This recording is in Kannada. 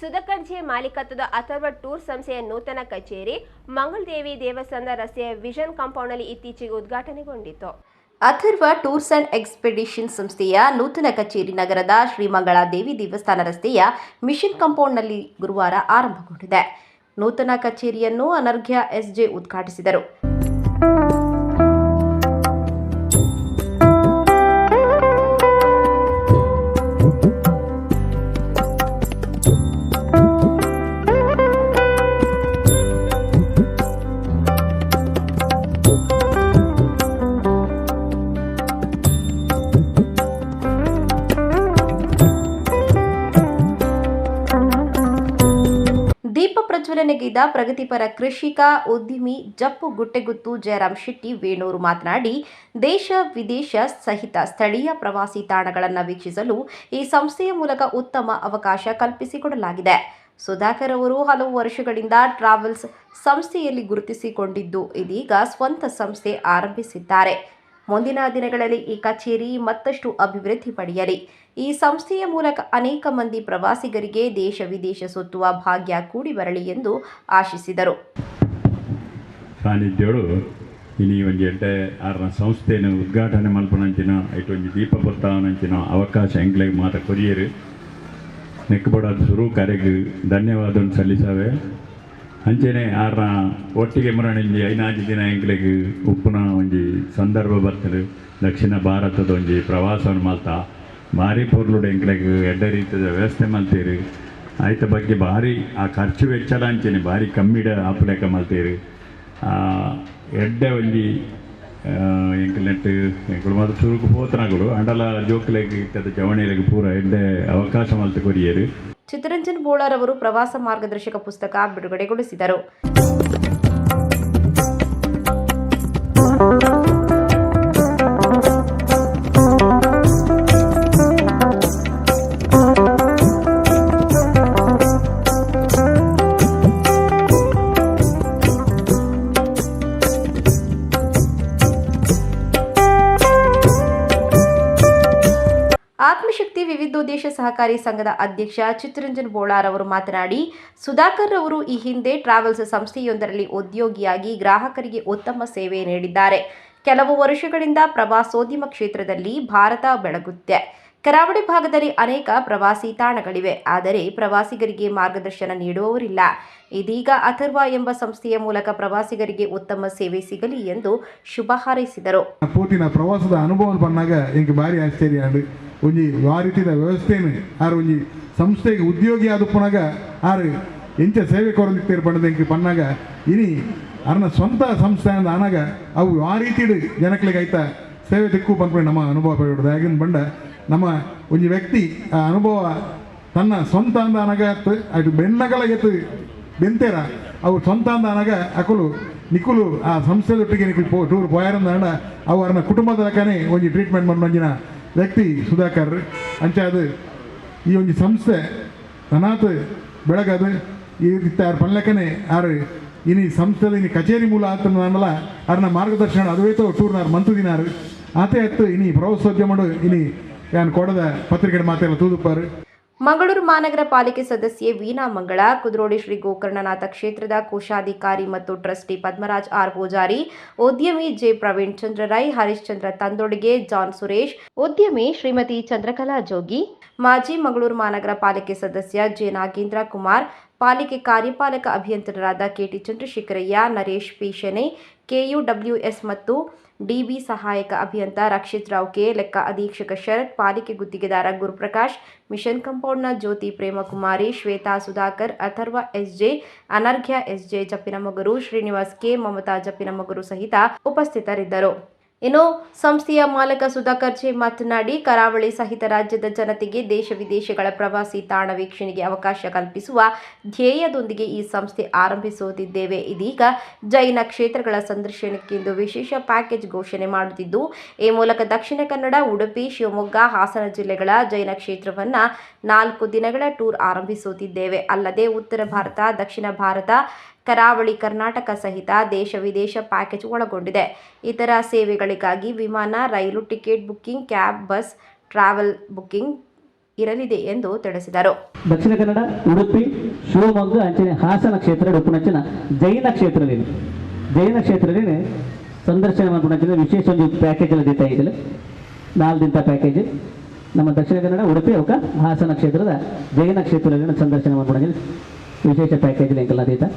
ಸುಧಾಕರ್ ಜೆ ಮಾಲೀಕತ್ವದ ಅಥರ್ವ ಟೂರ್ ಸಂಸ್ಥೆಯ ನೂತನ ಕಚೇರಿ ಮಂಗಳದೇವಿ ದೇವಸ್ಥಾನದ ರಸ್ತೆಯ ವಿಷನ್ ಕಾಂಪೌಂಡ್ನಲ್ಲಿ ಇತ್ತೀಚೆಗೆ ಉದ್ಘಾಟನೆಗೊಂಡಿತು ಅಥರ್ವ ಟೂರ್ಸ್ ಅಂಡ್ ಎಕ್ಸ್ಪೆಡಿಷನ್ ಸಂಸ್ಥೆಯ ನೂತನ ಕಚೇರಿ ನಗರದ ಶ್ರೀಮಂಗಳ ದೇವಿ ದೇವಸ್ಥಾನ ರಸ್ತೆಯ ಮಿಷನ್ ಕಾಂಪೌಂಡ್ನಲ್ಲಿ ಗುರುವಾರ ಆರಂಭಗೊಂಡಿದೆ. ನೂತನ ಕಚೇರಿಯನ್ನು ಅನರ್ಘ್ಯ ಎಸ್ಜೆ ಉದ್ಘಾಟಿಸಿದರು. ಪ್ರಜ್ವಲನೆಗೈದ ಪ್ರಗತಿಪರ ಕೃಷಿಕ, ಉದ್ಯಮಿ ಜಪ್ಪು ಗುಟ್ಟೆಗುತ್ತು ಜಯರಾಮ್ ಶೆಟ್ಟಿ ವೇಣೂರು ಮಾತನಾಡಿ, ದೇಶ ವಿದೇಶ ಸಹಿತ ಸ್ಥಳೀಯ ಪ್ರವಾಸಿ ತಾಣಗಳನ್ನು ವೀಕ್ಷಿಸಲು ಈ ಸಂಸ್ಥೆಯ ಮೂಲಕ ಉತ್ತಮ ಅವಕಾಶ ಕಲ್ಪಿಸಿಕೊಡಲಾಗಿದೆ. ಸುಧಾಕರ್ ಅವರು ಹಲವು ವರ್ಷಗಳಿಂದ ಟ್ರಾವೆಲ್ಸ್ ಸಂಸ್ಥೆಯಲ್ಲಿ ಗುರುತಿಸಿಕೊಂಡಿದ್ದು ಇದೀಗ ಸ್ವಂತ ಸಂಸ್ಥೆ ಆರಂಭಿಸಿದ್ದಾರೆ. ಮುಂದಿನ ದಿನಗಳಲ್ಲಿ ಈ ಕಚೇರಿ ಮತ್ತಷ್ಟು ಅಭಿವೃದ್ಧಿ ಪಡೆಯಲಿ. ಈ ಸಂಸ್ಥೆಯ ಮೂಲಕ ಅನೇಕ ಮಂದಿ ಪ್ರವಾಸಿಗರಿಗೆ ದೇಶ ವಿದೇಶ ಸುತ್ತುವ ಭಾಗ್ಯ ಕೂಡಿ ಬರಲಿ ಎಂದು ಆಶಿಸಿದರು. ಸಾನ್ನಿಧ್ಯಗಳು ಈ ಒಂದು ಎಂಟೆ ಆರನ ಸಂಸ್ಥೆಯನ್ನು ಉದ್ಘಾಟನೆ ಮಲ್ಪನಂಚಿನ ಐಟು ಒಂದು ದೀಪ ಬತ್ತಾವನಂಚಿನ ಅವಕಾಶ ಎಂಗ್ಲೆಗ್ ಮಾತ ಕೊರಿಯರು. ನೆಕ್ಕಬಡಾದ ಶುರು ಕಾರ್ಯಕ್ಕೆ ಧನ್ಯವಾದ ಸಲ್ಲಿಸವೆ. ಅಂಚೆನೆ ಆರ ಒಟ್ಟಿಗೆ ಮರಣಿ ಐನಾಜಿ ದಿನ ಎಂಗ್ಲಿಗೆ ಉಪ್ಪುನ ಒಂಜಿ ಸಂದರ್ಭ ಬರ್ತದೆ ದಕ್ಷಿಣ ಭಾರತದ ಒಂಜಿ ಪ್ರವಾಸವನ್ನು ಮಲ್ತ. ಭಾರಿ ಪೊರ್ಲುಡು ಎಂಕ್ಲೆಗ್ ಎಡ್ಡ ರೀತಿಯ ವ್ಯವಸ್ಥೆ ಮಾಡ್ತೀರಿ ಆಯ್ತ ಬಗ್ಗೆ ಭಾರಿ ಆ ಖರ್ಚು ವೆಚ್ಚಲ ಅಂಚೆನೆ ಭಾರಿ ಕಮ್ಮಿಡ ಆಪುಲೆಕ ಆ, ಎಡ್ಡೆ ಒಂಜಿ ಎಂಕ್ಲೆಟ್ ಎಂಕುಲು ಮಾತ್ರ ಸುರುಕು ಪೋತನಗಳು ಅಂಡಲ ಜೋಕ್ಲೆಗ್ ಇಟ್ಟದ ಜವಣಿಲೆಗ್ ಪೂರ ಎಡ್ಡೆ ಅವಕಾಶ ಮಲ್ತು ಕೊರಿಯರು. ಚಿತ್ತರಂಜನ್ ಬೋಳಾರ್ ಅವರು ಪ್ರವಾಸ ಮಾರ್ಗದರ್ಶಕ ಪುಸ್ತಕ ಬಿಡುಗಡೆಗೊಳಿಸಿದರು. ಆತ್ಮಶಕ್ತಿ ವಿವಿಧೋದ್ದೇಶ ಸಹಕಾರಿ ಸಂಘದ ಅಧ್ಯಕ್ಷ ಚಿತ್ತರಂಜನ್ ಬೋಳಾರ್ ಅವರು ಮಾತನಾಡಿ, ಸುಧಾಕರ್ ಅವರು ಈ ಹಿಂದೆ ಟ್ರಾವೆಲ್ಸ್ ಸಂಸ್ಥೆಯೊಂದರಲ್ಲಿ ಉದ್ಯೋಗಿಯಾಗಿ ಗ್ರಾಹಕರಿಗೆ ಉತ್ತಮ ಸೇವೆ ನೀಡಿದ್ದಾರೆ. ಕೆಲವು ವರ್ಷಗಳಿಂದ ಪ್ರವಾಸೋದ್ಯಮ ಕ್ಷೇತ್ರದಲ್ಲಿ ಭಾರತ ಬೆಳಗುತ್ತೆ. ಕರಾವಳಿ ಭಾಗದಲ್ಲಿ ಅನೇಕ ಪ್ರವಾಸಿ ತಾಣಗಳಿವೆ. ಆದರೆ ಪ್ರವಾಸಿಗರಿಗೆ ಮಾರ್ಗದರ್ಶನ ನೀಡುವವರಿಲ್ಲ. ಇದೀಗ ಅಥರ್ವ ಎಂಬ ಸಂಸ್ಥೆಯ ಮೂಲಕ ಪ್ರವಾಸಿಗರಿಗೆ ಉತ್ತಮ ಸೇವೆ ಸಿಗಲಿ ಎಂದು ಶುಭ ಹಾರೈಸಿದರು. ಪೂರ್ತಿ ಪ್ರವಾಸದ ಅನುಭವ ಬಂದಾಗ ಭಾರಿ ಆಶ್ಚರ್ಯ ಒಂಜಿ ಆ ರೀತಿದ ವ್ಯವಸ್ಥೆನು ಆರು ಒಂಜಿ ಸಂಸ್ಥೆಗೆ ಉದ್ಯೋಗಿ ಆದ ಪುನಗ ಆರು ಎಂಚ ಸೇವೆ ಕೊರಲಿಕ್ಕೆ ಎಂಕ್ ಪನ್ನಾಗ ಇನಿ ಅರ್ನ ಸ್ವಂತ ಸಂಸ್ಥೆ ಅಂದ ಆನಾಗ ಅವು ಆ ರೀತಿಡ್ ಜನಕ್ಕಳಿಗೆ ಆಯ್ತಾ ಸೇವೆ ತಿಕ್ಕು ಪಂದ್ಕೊಂಡು ನಮ್ಮ ಅನುಭವ ಪಡೆಯೋದು ಆಗಿನ ಬಂಡ ನಮ್ಮ ಒಂಜಿ ವ್ಯಕ್ತಿ ಆ ಅನುಭವ ತನ್ನ ಸ್ವಂತ ಅಂದ ಅನಗ ಅದು ಬೆನ್ನಗಲ ಎತ್ತು ಬೆಂತೇರ. ಅವು ಸ್ವಂತ ಅಂದ ಅನಗ ಅಕುಲು ನಿಕುಲು ಆ ಸಂಸ್ಥೆದೊಟ್ಟಿಗೆ ನಿಕುಲು ಟೂರ್ ಪೋಯಾರಂದ ಅವು ಅರ್ನ ಕುಟುಂಬದ ಲೆಕ್ಕನೇ ಒಂಜಿ ಟ್ರೀಟ್ಮೆಂಟ್ ಮಂದಿನ ವ್ಯಕ್ತಿ ಸುಧಾಕರ್ ಅಂಚೆ ಅದು ಈ ಒಂದು ಸಂಸ್ಥೆ ಅನಾಥ ಬೆಳಗದು ಈ ರೀತಿ ಆರು ಪನ್ಲೆಕ್ಕನೆ ಆರು ಇನಿ ಸಂಸ್ಥೆದ ಇನಿ ಕಚೇರಿ ಮೂಲ ಆತನ ಅನ್ನಲ್ಲ ಅವ್ರನ್ನ ಮಾರ್ಗದರ್ಶನ ಅದುವೇತೋ ಟೂರ್ನಾರು ಮಂತು ದಿನಾರು. ಆತೆ ಎತ್ತು ಇನಿ ಪ್ರವಾಸೋದ್ಯಮ ಇನಿ ಯಾನ್ ಕೊಡದ ಪತ್ರಿಕೆ ಮಾತೆಲ್ಲ ತೂದುಪಾರು ಮಂಗಳೂರು ಮಹಾನಗರ ಪಾಲಿಕೆ ಸದಸ್ಯೆ ವೀಣಾ ಮಂಗಳ ಕುದ್ರೋಡಿ ಶ್ರೀ ಗೋಕರ್ಣನಾಥ ಕ್ಷೇತ್ರದ ಕೋಶಾಧಿಕಾರಿ ಮತ್ತು ಟ್ರಸ್ಟಿ ಪದ್ಮರಾಜ್ ಆರ್ ಪೂಜಾರಿ, ಉದ್ಯಮಿ ಜೆ ಪ್ರವೀಣ್ ಚಂದ್ರ ರೈ ಹರಿಶ್ಚಂದ್ರ ತಂದೊಡಿಗೆ ಜಾನ್ ಸುರೇಶ್, ಉದ್ಯಮಿ ಶ್ರೀಮತಿ ಚಂದ್ರಕಲಾ ಜೋಗಿ, ಮಾಜಿ ಮಂಗಳೂರು ಮಹಾನಗರ ಪಾಲಿಕೆ ಸದಸ್ಯ ಜೆ ನಾಗೇಂದ್ರ ಕುಮಾರ್, ಪಾಲಿಕೆ ಕಾರ್ಯಪಾಲಕ ಅಭಿಯಂತರರಾದ KT Chandrashekaraiah, Naresh P Shenoy KUWS ಮತ್ತು ಡಿಬಿ ಸಹಾಯಕ ಅಭಿಯಂತ ರಕ್ಷಿತ್ ರಾವ್ ಕೆ ಲೆಕ್ಕ ಅಧೀಕ್ಷಕ ಶರತ್, ಪಾಲಿಕೆ ಗುತ್ತಿಗೆದಾರ Guruprakash, mission ಕಂಪೌಂಡ್ನ Jyothi Premakumari, Shwetha Sudhakar, Atharva SJ Anarghya SJ Jeppinamogaru Srinivas K Mamatha Jeppinamogaru ಸಹಿತ ಉಪಸ್ಥಿತರಿದ್ದರು. ಇನ್ನು ಸಂಸ್ಥೆಯ ಮಾಲಕ ಸುಧಾಕರ್ ಜೆ ಮಾತನಾಡಿ, ಕರಾವಳಿ ಸಹಿತ ರಾಜ್ಯದ ಜನತೆಗೆ ದೇಶ ವಿದೇಶಗಳ ಪ್ರವಾಸಿ ತಾಣ ವೀಕ್ಷಣೆಗೆ ಅವಕಾಶ ಕಲ್ಪಿಸುವ ಧ್ಯೇಯದೊಂದಿಗೆ ಈ ಸಂಸ್ಥೆ ಆರಂಭಿಸುತ್ತಿದ್ದೇವೆ. ಇದೀಗ ಜೈನ ಕ್ಷೇತ್ರಗಳ ಸಂದರ್ಶನಕ್ಕೆಂದು ವಿಶೇಷ ಪ್ಯಾಕೇಜ್ ಘೋಷಣೆ ಮಾಡುತ್ತಿದ್ದು, ಈ ಮೂಲಕ ದಕ್ಷಿಣ ಕನ್ನಡ, ಉಡುಪಿ, ಶಿವಮೊಗ್ಗ, ಹಾಸನ ಜಿಲ್ಲೆಗಳ ಜೈನ ಕ್ಷೇತ್ರವನ್ನು ನಾಲ್ಕು ದಿನಗಳ ಟೂರ್ ಆರಂಭಿಸುತ್ತಿದ್ದೇವೆ. ಅಲ್ಲದೆ ಉತ್ತರ ಭಾರತ, ದಕ್ಷಿಣ ಭಾರತ ಕರಾವಳಿ ಕರ್ನಾಟಕ ಸಹಿತ ದೇಶ ವಿದೇಶ ಪ್ಯಾಕೇಜ್ ಒಳಗೊಂಡಿದೆ. ಇತರ ಸೇವೆಗಳಿಗಾಗಿ ವಿಮಾನ, ರೈಲು ticket booking cab, bus, travel booking ಇರಲಿದೆ ಎಂದು ತಿಳಿಸಿದರು. ದಕ್ಷಿಣ ಕನ್ನಡ, ಉಡುಪಿ, ಶಿವಮೊಗ್ಗ, ಅಂಚನೆ, ಹಾಸನ ಕ್ಷೇತ್ರ ಉಪನಂಚಿನ ಜೈನ ಕ್ಷೇತ್ರದಲ್ಲಿ. ಜೈನ ಕ್ಷೇತ್ರದಲ್ಲಿ ಸಂದರ್ಶನ ಮಾಡ್ಕೊಂಡ ವಿಶೇಷ ಒಂದು ಪ್ಯಾಕೇಜ್ ಎಲ್ಲ ದೀತಾ ಇದ್ದಿಲ್ಲ. ನಾಲ್ಕು ದಿನ ಪ್ಯಾಕೇಜ್ ನಮ್ಮ ದಕ್ಷಿಣ ಕನ್ನಡ, ಉಡುಪಿ, ಅವಕ ಹಾಸನ ಕ್ಷೇತ್ರದ ಜೈನ ಕ್ಷೇತ್ರದಲ್ಲಿ ಸಂದರ್ಶನ ಮಾಡ್ಕೊಂಡ ವಿಶೇಷ ಪ್ಯಾಕೇಜ್ ಎಂಕೆಲ್ಲ ದೀತಾ